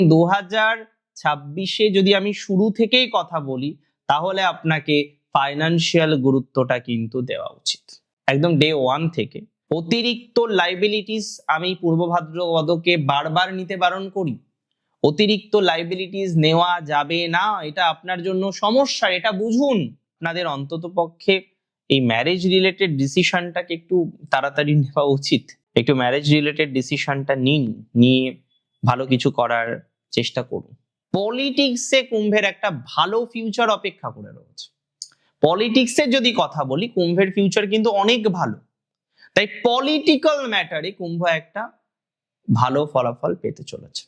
দু হাজার ছাব্বিশে যদি আমি শুরু থেকেই কথা বলি, তাহলে আপনাকে ফাইনান্সিয়াল গুরুত্বটা কিন্তু দেওয়া উচিত। একদম ডে ওয়ান থেকে। অতিরিক্ত লাইবিলিটিস আমি পূর্ব ভাদ্রপদকে বারবার নিতে বারণ করি। অতিরিক্ত লাইবিলিটিস নেওয়া যাবে না, এটা আপনার জন্য সমস্যা, এটা বুঝুন। আপনাদের অন্তত পক্ষে এই ম্যারেজ রিলেটেড ডিসিশনটাকে একটু তাড়াতাড়ি নেওয়া উচিত। একটু ম্যারেজ রিলেটেড ডিসিশনটা নিন, নিয়ে ভালো কিছু করার চেষ্টা করুন। পলিটিক্সে কুম্ভের একটা ভালো ফিউচার অপেক্ষা করে রয়েছে। পলিটিক্সের যদি কথা বলি, কুম্ভের ফিউচার কিন্তু অনেক ভালো। তাই পলিটিক্যাল ম্যাটারে কুম্ভ একটা ভালো ফলাফল পেতে চলেছে।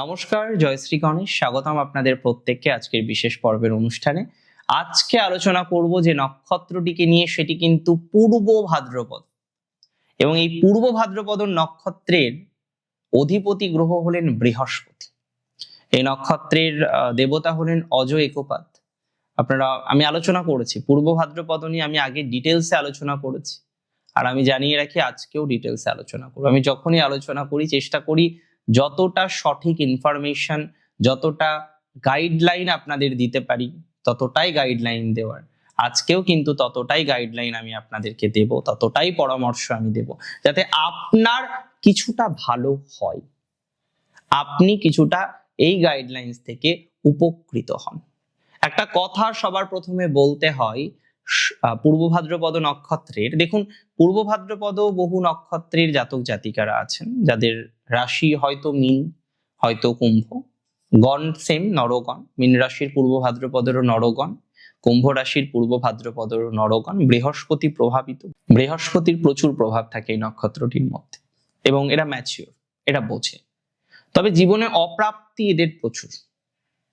নমস্কার জয়শ্রী গণেশ। স্বাগতম আপনাদের প্রত্যেককে আজকের বিশেষ পর্বের অনুষ্ঠানে। আজকে আলোচনা করব যে নক্ষত্রটিকে নিয়ে, সেটি কিন্তু পূর্ব ভাদ্রপদ। এবং এই পূর্ব ভাদ্রপদ নক্ষত্রের অধিপতি গ্রহ হলেন বৃহস্পতি। এই নক্ষত্রের দেবতা হলেন অজ একপাত। আপনারা, আমি আলোচনা করেছি, পূর্ব ভাদ্রপদ নিয়ে আমি আগে ডিটেলসে আলোচনা করেছি। আর আমি জানিয়ে রাখি, আজকেও ডিটেলসে আলোচনা করব। আমি যখনই আলোচনা করি, চেষ্টা করি যতটা সঠিক ইনফরমেশন যতটা গাইডলাইন আপনাদের দিতে পারি, ততটাই গাইডলাইন দেওয়ার। আজকেও কিন্তু ততটাই গাইডলাইন আমি আপনাদেরকে দেব, ততটাই পরামর্শ আমি দেব, যাতে আপনার কিছুটা ভালো হয়। আপনি কিছুটা এই গাইডলাইন্স থেকে উপকৃত হন। একটা কথা সবার প্রথমে বলতে হয় পূর্ব ভাদ্রপদ নক্ষত্রের, দেখুন, পূর্ব ভাদ্রপদ বহু নক্ষত্রের জাতক জাতিকারা আছেন, যাদের রাশি হয়তো মিন, হয়তো কুম্ভ। গণ সেম নরগণ। মিন রাশির পূর্ব ভাদ্রপদেরও নরগণ, কুম্ভ রাশির পূর্ব ভাদ্রপদেরও নরগণ। বৃহস্পতি প্রভাবিত। বৃহস্পতির প্রচুর প্রভাব থাকে এই নক্ষত্রটির মধ্যে এবং এরা ম্যাচিওর এরা বোঝে। তবে জীবনে অপ্রাপ্তি এদের প্রচুর।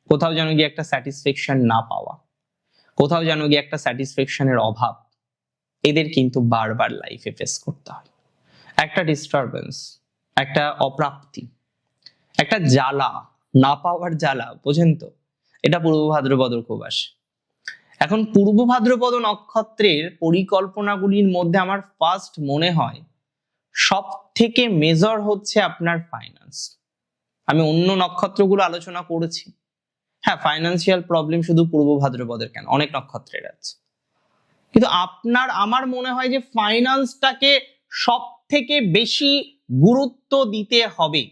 কোথাও যেন গিয়ে একটা স্যাটিসফ্যাকশন না পাওয়া, কোথাও যেন গিয়ে একটা স্যাটিসফ্যাকশনের অভাব, এদের কিন্তু বারবার লাইফে ফেস করতে হয়। একটা ডিস্টারবেন্স একটা অপ্রাপ্তি। একটা জ্বালা, না পাওয়ার জ্বালা, বোঝেন তো? এটা পূর্ব ভাদ্রপদর খুব আসে। এখন পূর্ব ভাদ্রপদ নক্ষত্রের পরিকল্পনাগুলির মধ্যে আমার ফার্স্ট মনে হয় সব থেকে মেজর হচ্ছে আপনার ফাইন্যান্স আমি অন্য নক্ষত্রগুলো আলোচনা করেছি। হ্যাঁ ফাইন্যান্সিয়াল প্রবলেম শুধু পূর্ব ভাদ্রপদের কেন? অনেক নক্ষত্রের আছে। কিন্তু আপনার, আমার মনে হয় যে ফাইন্যান্সটাকে সব থেকে বেশি গুরুত্ব দিতে হবে।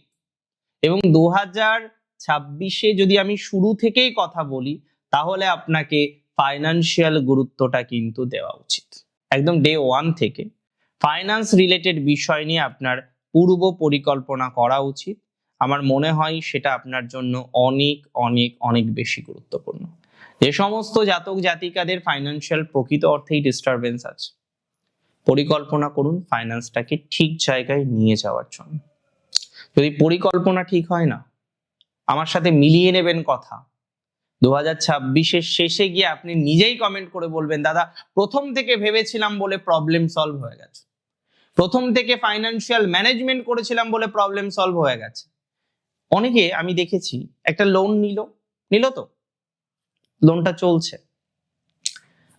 এবং দু হাজার ছাব্বিশে যদি আমি শুরু থেকেই কথা বলি, তাহলে আপনাকে ফাইনান্সিয়াল গুরুত্বটা কিন্তু দেওয়া উচিত। একদম ডে ওয়ান থেকে ফাইন্যান্স রিলেটেড বিষয় নিয়ে আপনার পূর্ব পরিকল্পনা করা উচিত। আমার মনে হয় সেটা আপনার জন্য অনেক অনেক অনেক বেশি গুরুত্বপূর্ণ। যে সমস্ত জাতক জাতিকাদের ফাইন্যান্সিয়াল প্রকৃত অর্থেই ডিস্টারবেন্স আছে। পরিকল্পনা করুন ফাইন্যান্সটাকে ঠিক জায়গায় নিয়ে যাওয়ার জন্য। যদি পরিকল্পনা ঠিক হয় না, আমার সাথে মিলিয়ে নেবেন কথা। দু হাজার ছাব্বিশের শেষে গিয়ে আপনি নিজেই কমেন্ট করে বলবেন, দাদা, প্রথম থেকে ভেবেছিলাম বলে প্রবলেম সলভ হয়ে গেছে। প্রথম থেকে ফাইন্যান্সিয়াল ম্যানেজমেন্ট করেছিলাম বলে প্রবলেম সলভ হয়ে গেছে। অনেকে আমি দেখেছি, একটা লোন নিল। নিল তো? লোনটা চলছে।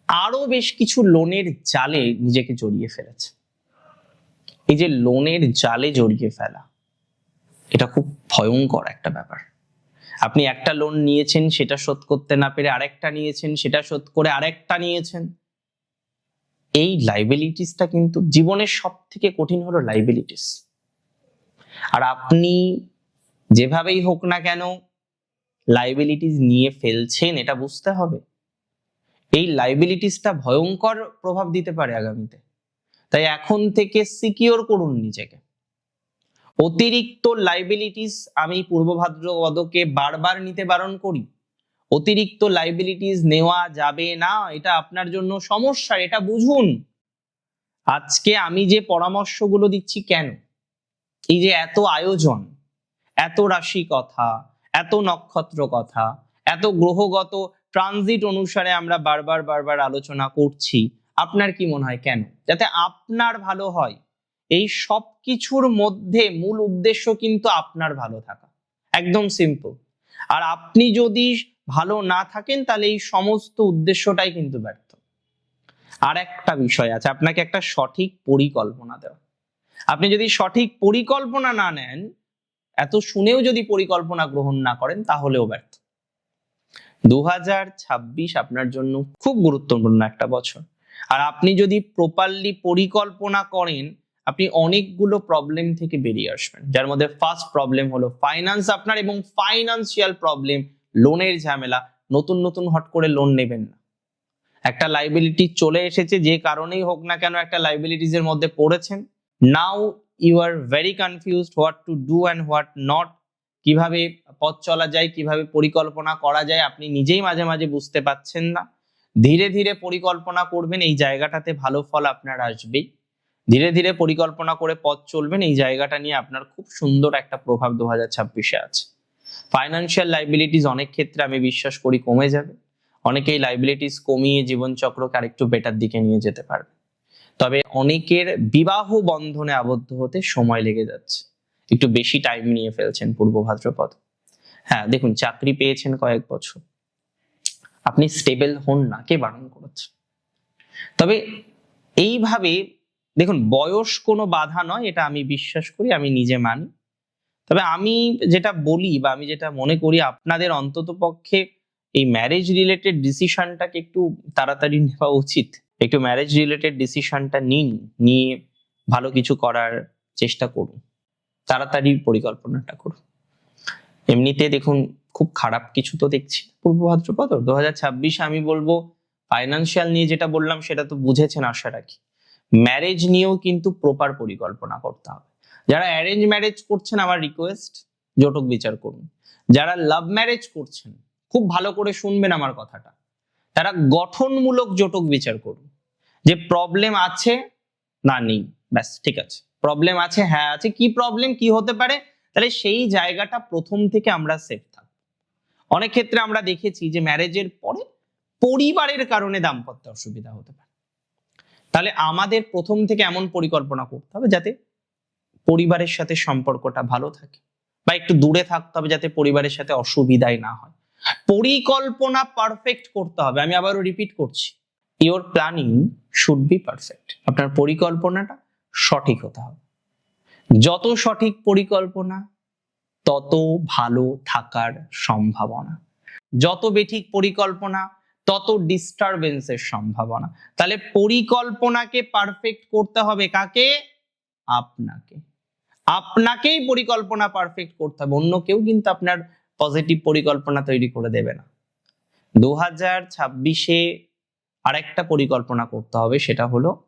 আরও বেশ কিছু লোনের জালে নিজেকে জড়িয়ে ফেলেছে। এই যে লোনের জালে জড়িয়ে ফেলা, এটা খুব ভয়ঙ্কর একটা ব্যাপার। আপনি একটা লোন নিয়েছেন, সেটা শোধ করতে না পেরে আরেকটা নিয়েছেন, সেটা শোধ করে আরেকটা নিয়েছেন। এই লাইবিলিটিসটা কিন্তু জীবনের সব থেকে কঠিন হলো লাইবিলিটিস আর আপনি যেভাবেই হোক না কেন লাইবিলিটিস নিয়ে ফেলছেন, এটা বুঝতে হবে। এই লাইবিলিটিসটা ভয়ঙ্কর প্রভাব দিতে পারে আগামীতে। তাই এখন থেকে সিকিওর করুন নিজেকে। অতিরিক্ত লাইবিলিটিস আমি পূর্ব ভাদ্রপদকে বারবার নিতে বারণ করি। অতিরিক্ত লাইবিলিটিস নেওয়া যাবে না, এটা আপনার জন্য সমস্যা, এটা বুঝুন। আজকে আমি যে পরামর্শগুলো দিচ্ছি কেন? এই যে এত আয়োজন, এত রাশি কথা, এত নক্ষত্র কথা, এত গ্রহগত ট্রানজিট অনুসারে আমরা বারবার বারবার আলোচনা করছি। আপনার কি মনে হয় কেন? যাতে আপনার ভালো হয়। এই সব কিছুর মধ্যে মূল উদ্দেশ্য কিন্তু আপনার ভালো থাকা। একদম সিম্পল আর আপনি যদি ভালো না থাকেন, তাহলে এই সমস্ত উদ্দেশ্যটাই কিন্তু ব্যর্থ। আর একটা বিষয় আছে, আপনাকে একটা সঠিক পরিকল্পনা দেওয়া। আপনি যদি সঠিক পরিকল্পনা না নেন, এত শুনেও যদি পরিকল্পনা গ্রহণ না করেন, তাহলেও ব্যর্থ। দু হাজার ছাব্বিশ আপনার জন্য খুব গুরুত্বপূর্ণ একটা বছর। আর আপনি যদি প্রপারলি পরিকল্পনা করেন, আপনি অনেকগুলো প্রবলেম থেকে বেরিয়ে আসবেন। যার মধ্যে ফার্স্ট প্রবলেম হলো ফাইন্যান্স আপনার এবং ফাইনান্সিয়াল প্রবলেম লোনের ঝামেলা। নতুন নতুন হট করে লোন নেবেন না। একটা লাইবিলিটি চলে এসেছে, যে কারণেই হোক না কেন একটা লাইবিলিটিস এর মধ্যে পড়েছেন। Now you are very confused what to do and what not কীভাবে পথ চলা যায়, কীভাবে পরিকল্পনা করা যায়, আপনি নিজেই মাঝে মাঝে বুঝতে পাচ্ছেন না। ধীরে ধীরে পরিকল্পনা করবেন, এই জায়গাটাতে ভালো ফল আপনার আসবেই। ধীরে ধীরে পরিকল্পনা করে পথ চলবেন, এই জায়গাটা নিয়ে আপনার খুব সুন্দর একটা প্রভাব দু হাজার ছাব্বিশে আছে। ফাইন্যান্সিয়াল লাইবিলিটিস অনেক ক্ষেত্রে আমি বিশ্বাস করি কমে যাবে। অনেকেই লাইবিলিটিস কমিয়ে জীবনচক্রকে আরেকটু বেটার দিকে নিয়ে যেতে পারবে। তবে অনেকের বিবাহ বন্ধনে আবদ্ধ হতে সময় লেগে যাচ্ছে। একটু বেশি টাইম নিয়ে ফেলছেন পূর্ব ভাদ্রপদ। হ্যাঁ দেখুন, চাকরি পেয়েছেন কয়েক বছর। আপনি স্টেবল হন না, কে বারণ করেছে? তবে এইভাবে, দেখুন, বয়স কোনো বাধা নয়, এটা আমি বিশ্বাস করি, আমি নিজে মানি। তবে আমি যেটা বলি বা আমি যেটা মনে করি, আপনাদের অন্তত পক্ষে এই ম্যারেজ রিলেটেড ডিসিশনটাকে একটু তাড়াতাড়ি নেওয়া উচিত। একটু ম্যারেজ রিলেটেড ডিসিশনটা নিন, নিয়ে ভালো কিছু করার চেষ্টা করুন। তাড়াতাড়ি পরিকল্পনাটা করুন। এমনিতে দেখুন, খুব খারাপ কিছু তো দেখছি। পূর্ব ভাদ্রপদ, দু হাজার ছাব্বিশে আমি বলব ফাইনান্সিয়াল নিয়ে যেটা বললাম, সেটা তো বুঝেছেন আশা রাখি। ম্যারেজ নিয়েও কিন্তু প্রপার পরিকল্পনা করতে হবে। যারা অ্যারেঞ্জ ম্যারেজ করছেন, আমার রিকোয়েস্ট জটক বিচার করুন। যারা লাভ ম্যারেজ করছেন, খুব ভালো করে শুনবেন আমার কথাটা। তারা গঠনমূলক জটক বিচার করুন। যে প্রবলেম আছে, না নেই, ব্যাস, ঠিক আছে। প্রবলেম আছে? হ্যাঁ আছে। কি প্রবলেম কি হতে পারে? তাহলে সেই জায়গাটা প্রথম থেকে আমরা সেফ থাকব। অনেক ক্ষেত্রে আমরা দেখেছি যে ম্যারেজের পরে পরিবারের কারণে দাম্পত্য অসুবিধা হতে পারে। তাহলে আমাদের প্রথম থেকে এমন পরিকল্পনা করতে হবে যাতে পরিবারের সাথে সম্পর্কটা ভালো থাকে বা একটু দূরে থাকতে হবে যাতে পরিবারের সাথে অসুবিধাই না হয়। পরিকল্পনা পারফেক্ট করতে হবে। আমি আবারও রিপিট করছি। Your planning should be perfect আপনার পরিকল্পনাটা সঠিক হতে হবে। যত সঠিক পরিকল্পনা, তত ভালো থাকার সম্ভাবনা। যত বেঠিক পরিকল্পনা, তত ডিস্টারবেন্সের সম্ভাবনা। তাহলে পরিকল্পনাকে পারফেক্ট করতে হবে কাকে? আপনাকে। আপনাকেই পরিকল্পনা পারফেক্ট করতে হবে। অন্য কেউ কিন্তু আপনার পজিটিভ পরিকল্পনা তৈরি করে দেবে না। দু হাজার ছাব্বিশে আরেকটা পরিকল্পনা করতে হবে, সেটা হলো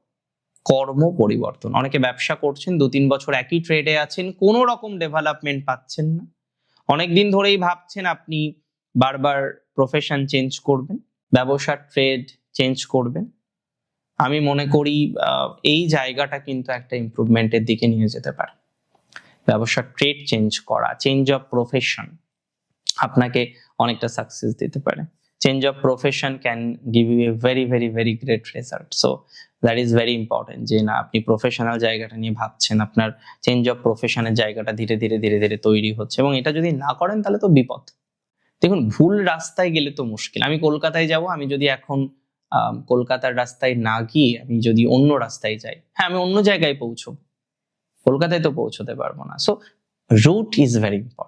কর্ম পরিবর্তন। অনেকে ব্যবসা করছেন, দু তিন বছর একই ট্রেডে আছেন, কোনো রকম ডেভেলপমেন্ট পাচ্ছেন না। অনেক দিন ধরেই ভাবছেন আপনি বারবার প্রফেশন চেঞ্জ করবেন, ব্যবসার ট্রেড চেঞ্জ করবেন। আমি মনে করি এই জায়গাটা কিন্তু একটা ইমপ্রুভমেন্টের দিকে নিয়ে যেতে পারে। ব্যবসার ট্রেড চেঞ্জ করা চেঞ্জ অফ প্রফেশন আপনাকে অনেকটা সাকসেস দিতে পারে। Change of profession can give you a very very very great result so that is very important যে না, আপনি প্রফেশনাল জায়গাটা নিয়ে ভাবছেন, আপনার চেঞ্জ অফ প্রফেশনের জায়গাটা ধীরে ধীরে ধীরে ধীরে তৈরি হচ্ছে এবং এটা যদি না করেন, তাহলে তো বিপদ। দেখুন, ভুল রাস্তায় গেলে তো মুশকিল। আমি কলকাতায় যাব, আমি যদি এখন কলকাতার রাস্তায় না গিয়ে আমি যদি অন্য রাস্তায় যাই হ্যাঁ আমি অন্য জায়গায় পৌঁছবো। কলকাতায় তো পৌঁছতে পারব না। So route is very important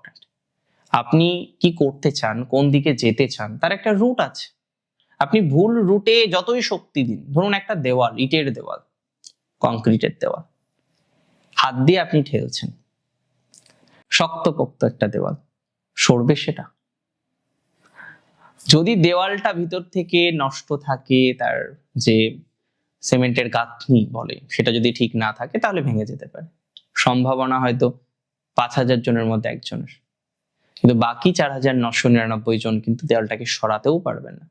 আপনি কি করতে চান, কোন দিকে যেতে চান, তার একটা রুট আছে। আপনি ভুল রুটে যতই শক্তি দিন, ধরুন একটা দেওয়াল, ইটের দেওয়াল কংক্রিটের দেওয়াল, হাত দিয়ে আপনি ঠেলছেন, শক্তপোক্ত একটা দেওয়াল, সরবে সেটা। যদি দেওয়ালটা ভিতর থেকে নষ্ট থাকে, তার যে সিমেন্টের গাঁথনি বলে, সেটা যদি ঠিক না থাকে, তাহলে ভেঙে যেতে পারে। সম্ভাবনা হয়তো পাঁচ হাজার জনের মধ্যে একজনের। কিন্তু বাকি চার হাজার নশো নিরানব্বই জন কিন্তু দেওয়ালটাকে সরাতেও পারবেন না।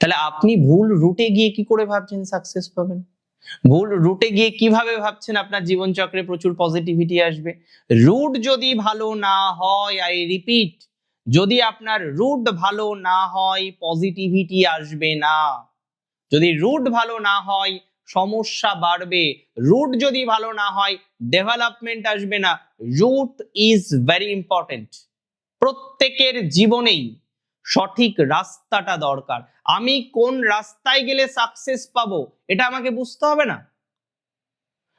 তাহলে আপনি ভুল রুটে গিয়ে কি করে ভাবছেন সাকসেস পাবেন? ভুল রুটে গিয়ে কীভাবে ভাবছেন আপনার জীবনচক্রে প্রচুর পজিটিভিটি আসবে? রুট যদি ভালো না হয় আই রিপিট যদি আপনার রুট ভালো না হয় পজিটিভিটি আসবে না। যদি রুট ভালো না হয়, সমস্যা বাড়বে। রুট যদি ভালো না হয় ডেভেলপমেন্ট আসবে না। রুট ইজ ভেরি ইম্পর্টেন্ট প্রত্যেকের জীবনেই সঠিক রাস্তাটা দরকার। আমি কোন রাস্তায় গেলে সাকসেস পাবো, এটা আমাকে বুঝতে হবে না?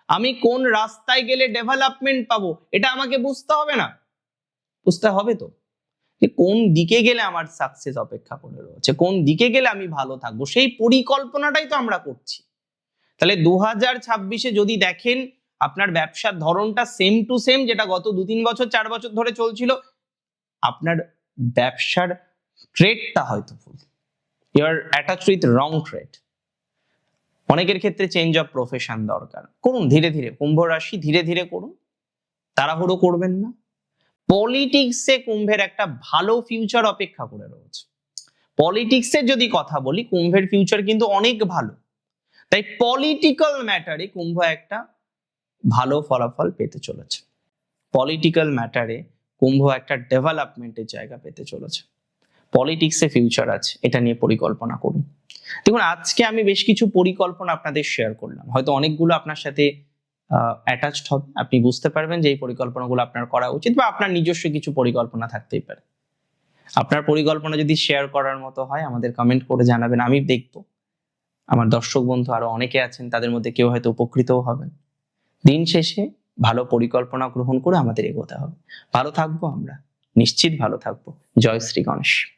আমি কোন রাস্তায় গেলে ডেভেলপমেন্ট পাবো, এটা আমাকে বুঝতে হবে না? বুঝতে হবে তো? যে কোন দিকে গেলে আমার সাকসেস অপেক্ষা করে রয়েছে, কোন দিকে গেলে আমি ভালো থাকব, সেই পরিকল্পনাটাই তো আমরা করছি। তাহলে দু হাজার ছাব্বিশে যদি দেখেন, আপনার ব্যবসার ধরনটা সেম টু সেম যেটা গত দু তিন বছর, চার বছর ধরে চলছিল আপনার ব্যবসার ট্রেডটা হয়তো ভুল। You are attach with wrong trade অনেকের ক্ষেত্রে চেঞ্জ অফ প্রফেশন দরকার। করুন, ধীরে ধীরে, কুম্ভ রাশি, ধীরে ধীরে করুন। তাড়াহুড়ো করবেন না। পলিটিক্সে কুম্ভের একটা ভালো ফিউচার অপেক্ষা করে রয়েছে। পলিটিক্সের যদি কথা বলি, কুম্ভের ফিউচার কিন্তু অনেক ভালো। তাই পলিটিক্যাল ম্যাটারে কুম্ভ একটা ভালো ফলাফল পেতে চলেছে। পলিটিক্যাল ম্যাটারে কুম্ভ একটা ডেভেলপমেন্টের জায়গা পেতে চলেছে। পলিটিক্সে ফিউচার আছে, এটা নিয়ে পরিকল্পনা করুন। দেখুন, আজকে আমি বেশ কিছু পরিকল্পনা আপনাদের শেয়ার করলাম। হয়তো অনেকগুলো আপনার সাথে অ্যাটাচড হবে। আপনি বুঝতে পারবেন যে এই পরিকল্পনাগুলো আপনার করা উচিত বা আপনার নিজস্ব কিছু পরিকল্পনা থাকতেই পারে। আপনার পরিকল্পনা যদি শেয়ার করার মতো হয়, আমাদের কমেন্ট করে জানাবেন, আমি দেখব। আমার দর্শক বন্ধু আরও অনেকে আছেন, তাদের মধ্যে কেউ হয়তো উপকৃতও হবেন। দিন শেষে ভালো পরিকল্পনা গ্রহণ করে আমাদের এগোতে হবে। ভালো থাকব আমরা, নিশ্চিত ভালো থাকব। জয় শ্রী গণেশ।